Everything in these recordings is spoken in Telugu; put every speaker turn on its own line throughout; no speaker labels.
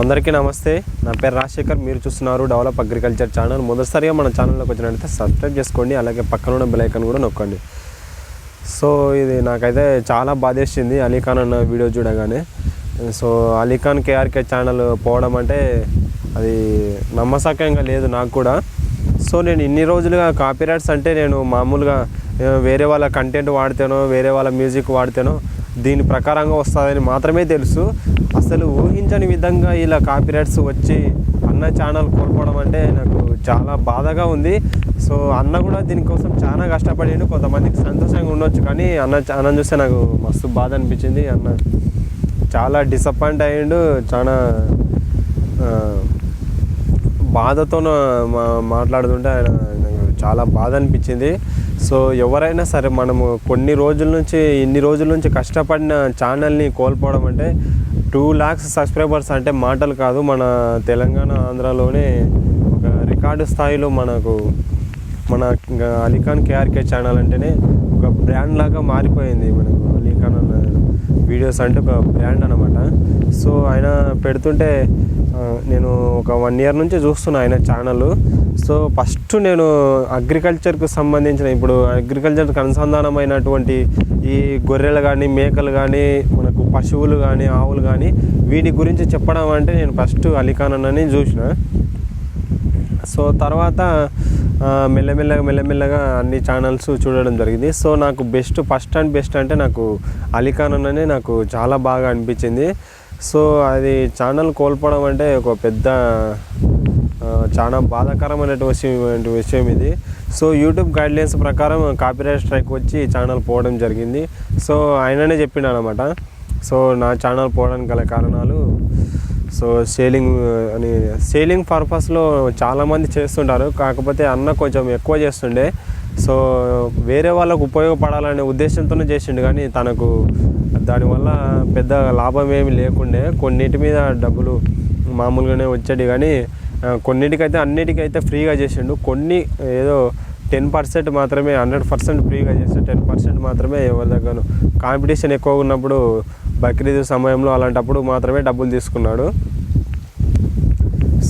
అందరికీ నమస్తే. నా పేరు రాజశేఖర్. మీరు చూస్తున్నారు డెవలప్ అగ్రికల్చర్ ఛానల్. మొదటిసారిగా మన ఛానల్లోకి వచ్చినట్టయితే సబ్స్క్రైబ్ చేసుకోండి. అలాగే పక్కన ఉన్న బెలైకన్ కూడా నొక్కండి. సో ఇది నాకైతే చాలా బాధేసింది అలీఖాన్ అన్న వీడియో చూడగానే. సో అలీఖాన్ కేఆర్కే ఛానల్ పోవడం అంటే అది నమ్మసకంగా లేదు నాకు కూడా. సో నేను ఇన్ని రోజులుగా కాపీరైట్స్ అంటే నేను మామూలుగా వేరే వాళ్ళ కంటెంట్ వాడితేనో వేరే వాళ్ళ మ్యూజిక్ వాడితేనో దీని ప్రకారంగా వస్తుందని మాత్రమే తెలుసు. అసలు ఊహించని విధంగా ఇలా కాపీరైట్స్ వచ్చి అన్న ఛానల్ కోల్పోవడం అంటే నాకు చాలా బాధగా ఉంది. సో అన్న కూడా దీనికోసం చాలా కష్టపడిండు. కొంతమందికి సంతోషంగా ఉండొచ్చు కానీ అన్న అన్న చూస్తే నాకు మస్తు బాధ అనిపించింది. అన్న చాలా డిసప్పాయింట్ అయ్యిండు. చాలా బాధతో మా మాట్లాడుతుంటే ఆయన నాకు చాలా బాధ అనిపించింది. సో ఎవరైనా సరే మనము కొన్ని రోజుల నుంచి ఇన్ని రోజుల నుంచి కష్టపడిన ఛానల్ని కోల్పోవడం అంటే టూ ల్యాక్స్ సబ్స్క్రైబర్స్ అంటే మాటలు కాదు మన తెలంగాణ ఆంధ్రాలోనే ఒక రికార్డు స్థాయిలో మనకు మన ఇంకా అలీఖాన్ కేఆర్కే ఛానల్ అంటేనే ఒక బ్రాండ్ లాగా మారిపోయింది మనకు. వీడియోస్ అంటే ఒక బ్రాండ్ అనమాట సో ఆయన పెడుతుంటే నేను ఒక వన్ ఇయర్ నుంచి చూస్తున్నా ఆయన ఛానల్ సో ఫస్ట్ నేను అగ్రికల్చర్కు సంబంధించిన ఇప్పుడు అగ్రికల్చర్కి అనుసంధానమైనటువంటి ఈ గొర్రెలు కానీ మేకలు కానీ మనకు పశువులు కానీ ఆవులు కానీ వీటి గురించి చెప్పడం అంటే నేను ఫస్ట్ అలీఖాన్ అన్నని చూసిన. సో తర్వాత మెల్లమెల్లగా మెల్లమెల్లగా అన్ని ఛానల్స్ చూడడం జరిగింది. సో నాకు బెస్ట్ ఫస్ట్ అండ్ బెస్ట్ అంటే నాకు అలీఖాన్ అన్ననే నాకు చాలా బాగా అనిపించింది. సో అది ఛానల్ కోల్పోవడం అంటే ఒక పెద్ద చాలా బాధాకరమైనటువంటి విషయం ఇది. సో యూట్యూబ్ గైడ్లైన్స్ ప్రకారం కాపీరైట్ స్ట్రైక్ వచ్చి ఛానల్ పోవడం జరిగింది. సో ఆయననే చెప్పిన అనమాట సో నా ఛానల్ పోవడానికి గల కారణాలు సో సేలింగ్ అని సేలింగ్ పర్పస్లో చాలామంది చేస్తుంటారు. కాకపోతే అన్న కొంచెం ఎక్కువ చేస్తుండే. సో వేరే వాళ్ళకు ఉపయోగపడాలనే ఉద్దేశంతోనే చేసిండు. కానీ తనకు దానివల్ల పెద్ద లాభం ఏమి లేకుండే. కొన్నిటి మీద డబ్బులు మామూలుగానే వచ్చాడు కానీ కొన్నిటికైతే అన్నిటికైతే ఫ్రీగా చేసిండు. కొన్ని ఏదో టెన్ పర్సెంట్ మాత్రమే హండ్రెడ్ పర్సెంట్ ఫ్రీగా చేస్తే టెన్ పర్సెంట్ మాత్రమే ఎవరి దగ్గర కాంపిటీషన్ ఎక్కువ ఉన్నప్పుడు బక్రీద్ సమయంలో అలాంటప్పుడు మాత్రమే డబ్బులు తీసుకున్నాడు.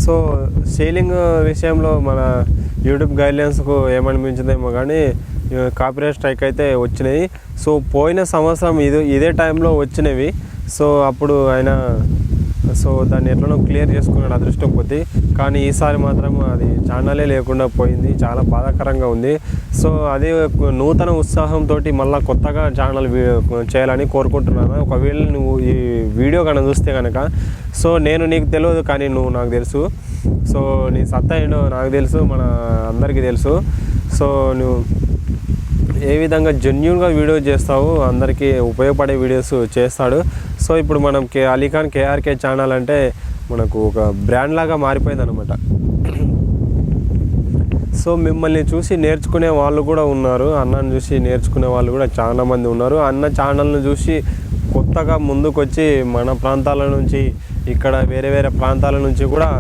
సో సేలింగ్ విషయంలో మన యూట్యూబ్ గైడ్లైన్స్కు ఏమనిపించిందేమో కానీ కాపీరైట్ స్ట్రైక్ అయితే వచ్చినాయి. సో పోయిన సంవత్సరం ఇది ఇదే టైంలో వచ్చినవి. సో అప్పుడు ఆయన సో దాన్ని ఎట్లనో క్లియర్ చేసుకున్నాడు అదృష్టం కొద్దీ. కానీ ఈసారి మాత్రం అది ఛానలే లేకుండా పోయింది. చాలా బాధాకరంగా ఉంది. సో అదే నూతన ఉత్సాహంతో మళ్ళీ కొత్తగా ఛానల్ చేయాలని కోరుకుంటున్నాను. ఒకవేళ నువ్వు ఈ వీడియో కనుక చూస్తే కనుక సో నేను నీకు తెలియదు కానీ నువ్వు నాకు తెలుసు. సో నీ సత్తా ఏంటో నాకు తెలుసు మన అందరికీ తెలుసు. సో నువ్వు ఏ విధంగా జెన్యున్గా వీడియో చేస్తావు అందరికీ ఉపయోగపడే వీడియోస్ చేస్తాడు. సో ఇప్పుడు మనం కే అలీఖాన్ కేఆర్కే ఛానల్ అంటే మనకు ఒక బ్రాండ్ లాగా మారిపోయింది అనమాట సో మిమ్మల్ని చూసి నేర్చుకునే వాళ్ళు కూడా ఉన్నారు. అన్నను చూసి నేర్చుకునే వాళ్ళు కూడా చాలా మంది ఉన్నారు. అన్న ఛానల్ను చూసి కొత్తగా ముందుకొచ్చి మన ప్రాంతాల నుంచి ఇక్కడ వేరే వేరే ప్రాంతాల నుంచి కూడా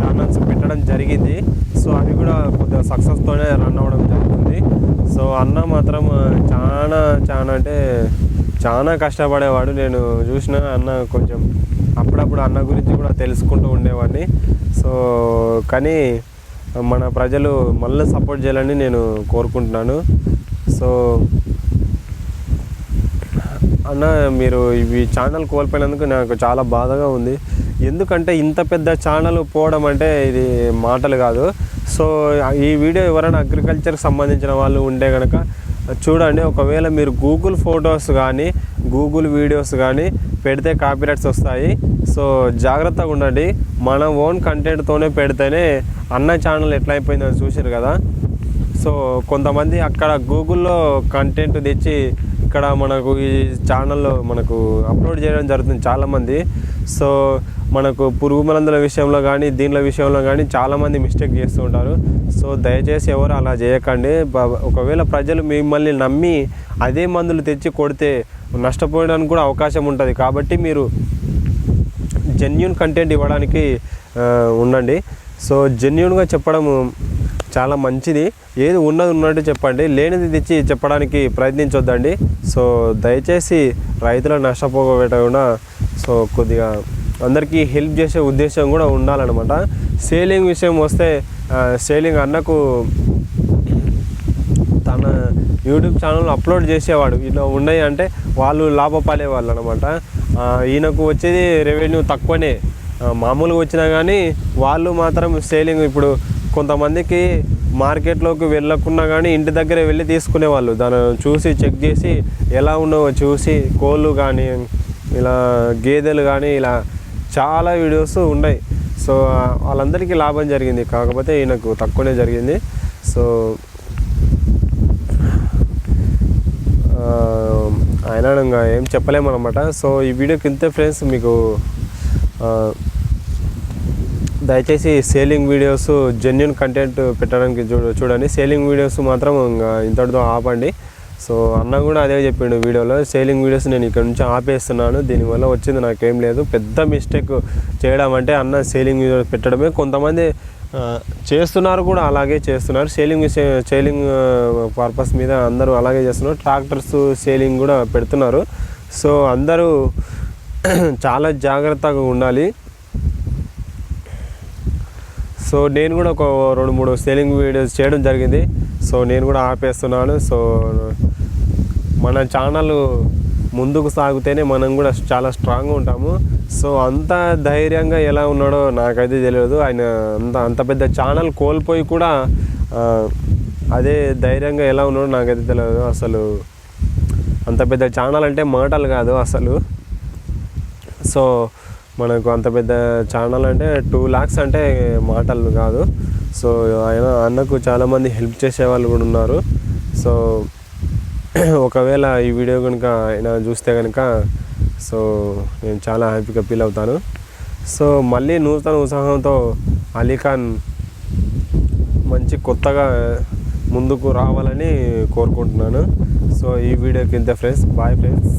ఛానల్స్ పెట్టడం జరిగింది. సో అవి కూడా కొద్దిగా సక్సెస్తోనే రన్ అవ్వడం జరుగుతుంది. సో అన్న మాత్రం చాలా చాలా అంటే చాలా కష్టపడేవాడు. నేను చూసిన అన్న కొంచెం అప్పుడప్పుడు అన్న గురించి కూడా తెలుసుకుంటూ ఉండేవాడిని. సో కానీ మన ప్రజలు మళ్ళీ సపోర్ట్ చేయాలని నేను కోరుకుంటున్నాను. సో అన్న మీరు ఇవి ఛానల్ కోల్పోయినందుకు నాకు చాలా బాధగా ఉంది. ఎందుకంటే ఇంత పెద్ద ఛానల్ పోవడం అంటే ఇది మాటలు కాదు. సో ఈ వీడియో ఎవరైనా అగ్రికల్చర్కి సంబంధించిన వాళ్ళు ఉంటే కనుక చూడండి. ఒకవేళ మీరు గూగుల్ ఫొటోస్ కానీ గూగుల్ వీడియోస్ కానీ పెడితే కాపీరైట్స్ వస్తాయి. సో జాగ్రత్తగా ఉండండి. మన ఓన్ కంటెంట్తోనే పెడితేనే అన్న ఛానల్ ఎట్లా అయిపోయిందో చూసారు కదా. సో కొంతమంది అక్కడ గూగుల్లో కంటెంట్ తెచ్చి ఇక్కడ మనకు ఈ ఛానల్లో మనకు అప్లోడ్ చేయడం జరుగుతుంది చాలామంది. సో మనకు పురుగు మందుల విషయంలో కానీ దీనిల విషయంలో కానీ చాలామంది మిస్టేక్ చేస్తూ ఉంటారు. సో దయచేసి ఎవరు అలా చేయకండి. ఒకవేళ ప్రజలు మిమ్మల్ని నమ్మి అదే మందులు తెచ్చి కొడితే నష్టపోయడానికి కూడా అవకాశం ఉంటుంది. కాబట్టి మీరు జెన్యున్ కంటెంట్ ఇవ్వడానికి ఉండండి. సో జెన్యున్గా చెప్పడం చాలా మంచిది. ఏది ఉన్నది ఉన్నట్టు చెప్పండి. లేనిది తెచ్చి చెప్పడానికి ప్రయత్నించొద్దండి. సో దయచేసి రైతులను నష్టపోగొట్టకుండా సో కొద్దిగా అందరికీ హెల్ప్ చేసే ఉద్దేశం కూడా ఉండాలన్నమాట. సేలింగ్ విషయం వస్తే సేలింగ్ అన్నకు తన యూట్యూబ్ ఛానల్ అప్లోడ్ చేసేవాడు. ఇలా ఉన్నాయి అంటే వాళ్ళు లాభపడే వాళ్ళు అనమాట ఈయనకు వచ్చేది రెవెన్యూ తక్కువనే. మామూలుగా వచ్చినా కానీ వాళ్ళు మాత్రం సేలింగ్ ఇప్పుడు కొంతమందికి మార్కెట్లోకి వెళ్ళకున్నా కానీ ఇంటి దగ్గరే వెళ్ళి తీసుకునేవాళ్ళు. దాన్ని చూసి చెక్ చేసి ఎలా ఉన్నావో చూసి కోళ్ళు కానీ ఇలా గేదెలు కానీ ఇలా చాలా వీడియోస్ ఉన్నాయి. సో వాళ్ళందరికీ లాభం జరిగింది. కాకపోతే ఈయనకు తక్కువనే జరిగింది. సో ఆయన ఇంకా ఏం చెప్పలేము అనమాట సో ఈ వీడియోకి ఇంతే ఫ్రెండ్స్ మీకు దయచేసి సేలింగ్ వీడియోస్ జెన్యున్ కంటెంట్ పెట్టడానికి చూ చూడండి. సేలింగ్ వీడియోస్ మాత్రం ఇంకా ఇంతటితో ఆపండి. సో అన్న కూడా అదే చెప్పిండు వీడియోలో సేలింగ్ వీడియోస్ నేను ఇక్కడ నుంచి ఆపేస్తున్నాను దీనివల్ల వచ్చింది నాకేం లేదు పెద్ద మిస్టేక్ చేయడం అంటే అన్న సేలింగ్ వీడియోస్ పెట్టడమే. కొంతమంది చేస్తున్నారు కూడా అలాగే చేస్తున్నారు సేలింగ్ సేలింగ్ పర్పస్ మీద అందరూ అలాగే చేస్తున్నారు ట్రాక్టర్స్ సేలింగ్ కూడా పెడుతున్నారు. సో అందరూ చాలా జాగ్రత్తగా ఉండాలి. సో నేను కూడా ఒక రెండు మూడు సెల్లింగ్ వీడియోస్ చేయడం జరిగింది. సో నేను కూడా ఆపేస్తున్నాను. సో మన ఛానల్ ముందుకు సాగితేనే మనం కూడా చాలా స్ట్రాంగ్గా ఉంటాము. సో అంత ధైర్యంగా ఎలా ఉన్నాడో నాకైతే తెలియదు. ఆయన అంత అంత పెద్ద ఛానల్ కోల్పోయి కూడా అదే ధైర్యంగా ఎలా ఉన్నాడో నాకైతే తెలియదు. అసలు అంత పెద్ద ఛానల్ అంటే మాటలు కాదు అసలు. సో మనకు అంత పెద్ద ఛానల్ అంటే టూ ల్యాక్స్ అంటే మాటలు కాదు. సో ఆయన అన్నకు చాలామంది హెల్ప్ చేసే వాళ్ళు కూడా ఉన్నారు. సో ఒకవేళ ఈ వీడియో కనుక ఆయన చూస్తే కనుక సో నేను చాలా హ్యాపీగా ఫీల్ అవుతాను. సో మళ్ళీ నూతన ఉత్సాహంతో అలీఖాన్ మంచి కొత్తగా ముందుకు రావాలని కోరుకుంటున్నాను. సో ఈ వీడియోకి ఇంత ఫ్రెండ్స్ బాయ్ ఫ్రెండ్స్